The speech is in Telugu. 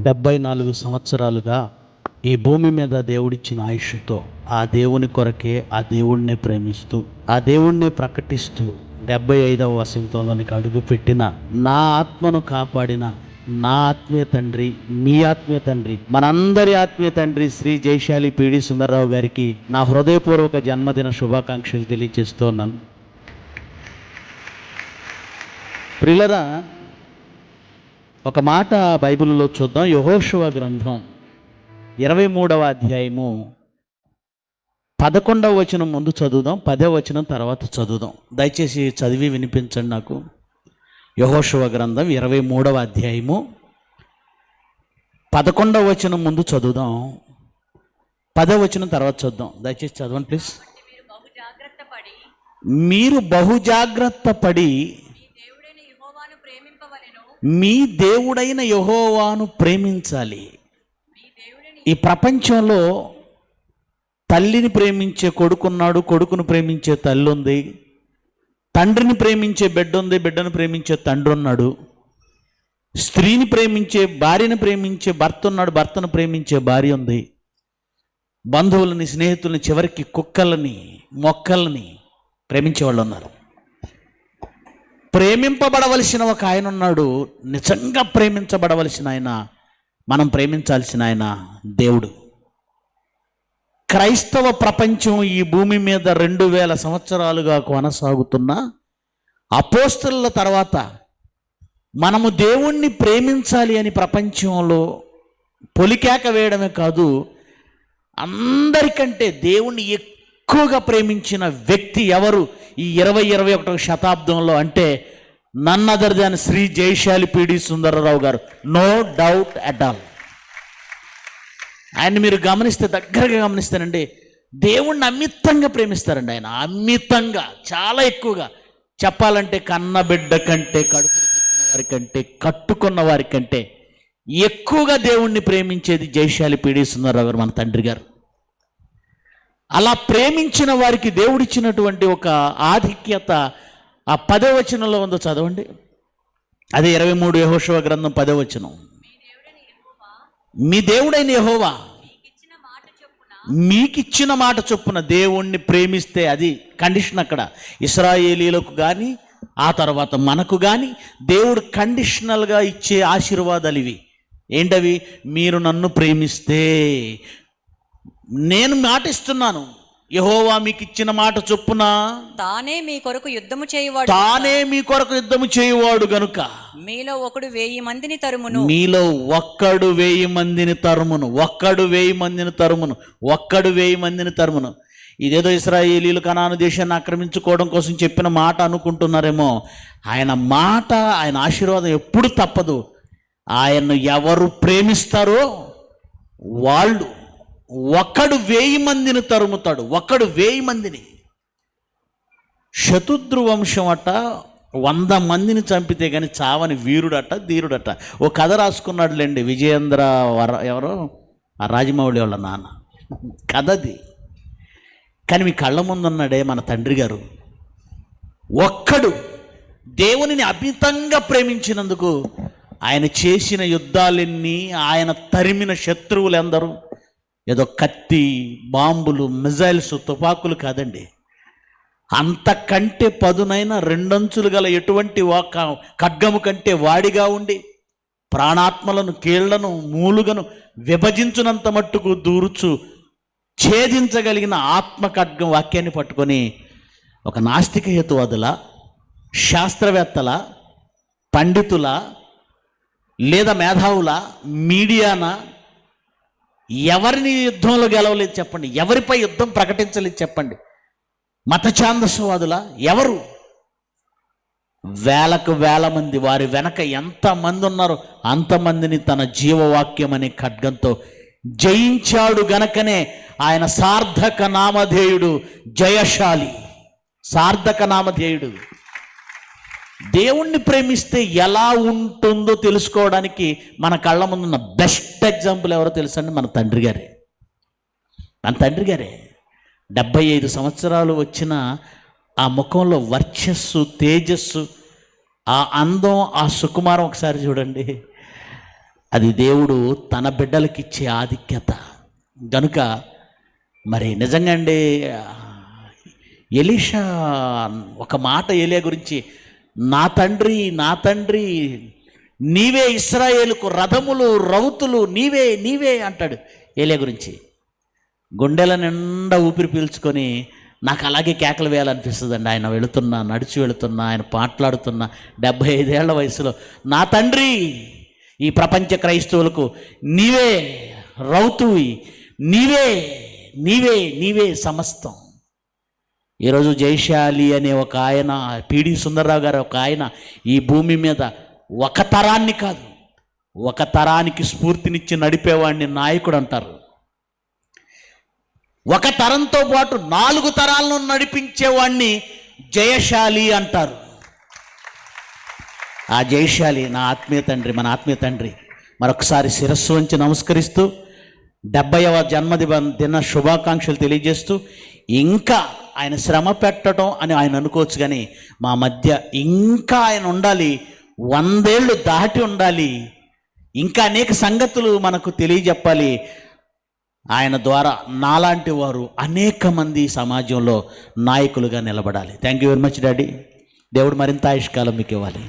డెబ్బై నాలుగు సంవత్సరాలుగా ఈ భూమి మీద దేవుడిచ్చిన ఆయుష్తో ఆ దేవుని కొరకే ఆ దేవుణ్ణి ప్రేమిస్తూ ఆ దేవుణ్ణి ప్రకటిస్తూ డెబ్బై ఐదవ వసంతంలోనికి అడుగుపెట్టిన నా ఆత్మను కాపాడిన నా ఆత్మీయ తండ్రి మీ ఆత్మీయ తండ్రి మనందరి ఆత్మీయ తండ్రి శ్రీ జయశాలి పిడి సుందరరావు గారికి నా హృదయపూర్వక జన్మదిన శుభాకాంక్షలు తెలియజేస్తున్నాను ప్రిలరా ఒక మాట బైబిల్లో చూద్దాం. యహోశువ గ్రంథం ఇరవై మూడవ అధ్యాయము. పదకొండవ వచనం ముందు చదువుదాం. పదవ వచనం తర్వాత చదువుదాం. దయచేసి చదివి వినిపించండి నాకు. యహోశువ గ్రంథం ఇరవై మూడవ అధ్యాయము. పదకొండవ వచనం ముందు చదువుదాం. పదవ వచనం తర్వాత చూద్దాం దయచేసి చదవండి ప్లీజ్. మీరు బహు జాగ్రత్త పడి మీరు బహు జాగ్రత్త పడి మీ దేవుడైన యెహోవాను ప్రేమింపవలెను మీ దేవుడైన యహోవాను ప్రేమించాలి. ఈ ప్రపంచంలో తల్లిని ప్రేమించే కొడుకున్నాడు కొడుకును ప్రేమించే తల్లి ఉంది తండ్రిని ప్రేమించే బిడ్డ ఉంది బిడ్డను ప్రేమించే తండ్రి ఉన్నాడు స్త్రీని ప్రేమించే భార్యను ప్రేమించే భర్త ఉన్నాడు భర్తను ప్రేమించే భార్య ఉంది బంధువులని స్నేహితులని చివరికి కుక్కలని మొక్కలని ప్రేమించే వాళ్ళు ఉన్నారు ప్రేమింపబడవలసిన ఒక ఆయన ఉన్నాడు నిజంగా ప్రేమించబడవలసిన ఆయన మనం ప్రేమించాల్సిన ఆయన దేవుడు. క్రైస్తవ ప్రపంచం ఈ భూమి మీద రెండు వేల సంవత్సరాలుగా కొనసాగుతున్న అపోస్తల తర్వాత మనము దేవుణ్ణి ప్రేమించాలి అని ప్రపంచంలో పొలికేక వేయడమే కాదు అందరికంటే దేవుణ్ణి ఎక్కువ ఎక్కువగా ప్రేమించిన వ్యక్తి ఎవరు ఈ ఇరవై ఇరవై ఒకటవ శతాబ్దంలో అంటే నన్నదర్ దాని శ్రీ జయశాలి పిడి సుందరరావు గారు. నో డౌట్ అట్ ఆల్ ఆయన మీరు గమనిస్తే దగ్గరగా గమనిస్తానండి. దేవుణ్ణి అమితంగా ప్రేమిస్తారండి ఆయన. అమితంగా చాలా ఎక్కువగా. చెప్పాలంటే కన్న బిడ్డ కంటే కడుపును వారి కంటే కట్టుకున్న వారి కంటే ఎక్కువగా దేవుణ్ణి ప్రేమించేది జయశాలి పీడి సుందరరావు గారు మన తండ్రి గారు. అలా ప్రేమించిన వారికి దేవుడిచ్చినటువంటి ఒక ఆధిక్యత ఆ పదవచనంలో ఉందో చదవండి. అదే ఇరవై మూడు యహోశవ గ్రంథం పదవచనం. మీ దేవుడైన యహోవా మీకిచ్చిన మాట చొప్పున మీకిచ్చిన మాట చొప్పున దేవుణ్ణి ప్రేమిస్తే అది కండిషన్ అక్కడ. ఇస్రాయేలీలకు కానీ ఆ తర్వాత మనకు కానీ దేవుడు కండిషనల్గా ఇచ్చే ఆశీర్వాదాలు ఇవి. ఏంటవి? మీరు నన్ను ప్రేమిస్తే నేను మాట ఇస్తున్నాను యహోవా మీకు ఇచ్చిన మాట చొప్పున తానే మీ కొరకు యుద్ధము చేయువాడు తానే మీ కొరకు యుద్ధము చేయువాడు గనుక మీలో ఒకడు వెయ్యి మందిని తరుమును. మీలో ఒక్కడు వేయి మందిని తరుమును. ఒక్కడు వేయి మందిని తరుమును. ఒక్కడు వేయి మందిని తరుమును. ఇదేదో ఇస్రాయేలీలు కనాను దేశాన్ని ఆక్రమించుకోవడం కోసం చెప్పిన మాట అనుకుంటున్నారేమో. ఆయన మాట ఆయన ఆశీర్వాదం ఎప్పుడు తప్పదు. ఆయన్ను ఎవరు ప్రేమిస్తారో వాళ్ళు ఒకడు వేయి మందిని తరుముతాడు ఒకడు వేయి మందిని. శతుద్రు వంశం అట వంద మందిని చంపితే కానీ చావని వీరుడట ధీరుడట. ఓ కథ రాసుకున్నాడులేండి విజయేంద్ర వర ఎవరో? ఆ రాజమౌళి వాళ్ళ నాన్న. కథది. కానీ మీ కళ్ళ ముందున్నాడే మన తండ్రి గారు. ఒక్కడు దేవునిని అమితంగా ప్రేమించినందుకు ఆయన చేసిన యుద్ధాలన్నీ ఆయన తరిమిన శత్రువులు ఎందరూ. ఏదో కత్తి బాంబులు మిజైల్స్ తుపాకులు కాదండి. అంతకంటే పదునైన రెండంచులు గల ఎటువంటి ఒక ఖడ్గము కంటే వాడిగా ఉండి ప్రాణాత్మలను కీళ్ళను మూలుగను విభజించునంత మట్టుకు దూరుచు ఛేదించగలిగిన ఆత్మ ఖడ్గం వాక్యాన్ని పట్టుకొని ఒక నాస్తిక హేతువాదుల శాస్త్రవేత్తల పండితుల లేదా మేధావుల మీడియాన ఎవరిని యుద్ధంలో గెలవలేదు చెప్పండి. ఎవరిపై యుద్ధం ప్రకటించలేదు చెప్పండి. మతఛాందస్వాదుల ఎవరు? వేలకు వేల మంది వారి వెనక ఎంతమంది ఉన్నారో అంతమందిని తన జీవవాక్యం అనే ఖడ్గంతో జయించాడు గనకనే ఆయన సార్థక నామధేయుడు జయశాలి. సార్థక నామధేయుడు. దేవుణ్ణి ప్రేమిస్తే ఎలా ఉంటుందో తెలుసుకోవడానికి మన కళ్ళ ముందున్న బెస్ట్ ఎగ్జాంపుల్ ఎవరో తెలుసండి? మన తండ్రి గారే. మన తండ్రి గారే. డెబ్బై ఐదు సంవత్సరాలు వచ్చిన ఆ ముఖంలో వర్చస్సు తేజస్సు ఆ అందం ఆ సుకుమారం ఒకసారి చూడండి. అది దేవుడు తన బిడ్డలకిచ్చే ఆధిక్యత. గనుక మరి నిజంగా అండి ఎలీషా ఒక మాట ఏలియా గురించి నా తండ్రి నా తండ్రి నీవే ఇస్రాయేలుకు రథములు రౌతులు నీవే నీవే అంటాడు ఏలే గురించి. గుండెల నిండా ఊపిరి పీల్చుకొని నాకు అలాగే కేకలు వేయాలనిపిస్తుందండి. ఆయన వెళుతున్నా నడిచి వెళుతున్నా ఆయన మాట్లాడుతున్నా డెబ్భై ఐదేళ్ళ వయసులో నా తండ్రి ఈ ప్రపంచ క్రైస్తవులకు నీవే రౌతువి నీవే నీవే నీవే సమస్తం. ఈరోజు జైశాలి అనే ఒక ఆయన పిడి సుందరరావు గారు ఒక ఆయన ఈ భూమి మీద ఒక తరాన్ని కాదు ఒక తరానికి స్ఫూర్తినిచ్చి నడిపేవాడిని నాయకుడు అంటారు. ఒక తరంతో పాటు నాలుగు తరాలను నడిపించేవాడిని జయశాలి అంటారు. ఆ జయశాలి నా ఆత్మీయ తండ్రి మన ఆత్మీయ తండ్రి మరొకసారి శిరస్సు వంచి నమస్కరిస్తూ డెబ్బైవ జన్మదిన దిన శుభాకాంక్షలు తెలియజేస్తూ ఇంకా ఆయన శ్రమ పెట్టడం అని ఆయన అనుకోవచ్చు కానీ మా మధ్య ఇంకా ఆయన ఉండాలి వందేళ్ళు దాటి ఉండాలి. ఇంకా అనేక సంగతులు మనకు తెలియజెప్పాలి. ఆయన ద్వారా నాలాంటి వారు అనేక మంది సమాజంలో నాయకులుగా నిలబడాలి. Thank you very much daddy దేవుడు మరింత ఆయుష్కాలం మీకు ఇవ్వాలి.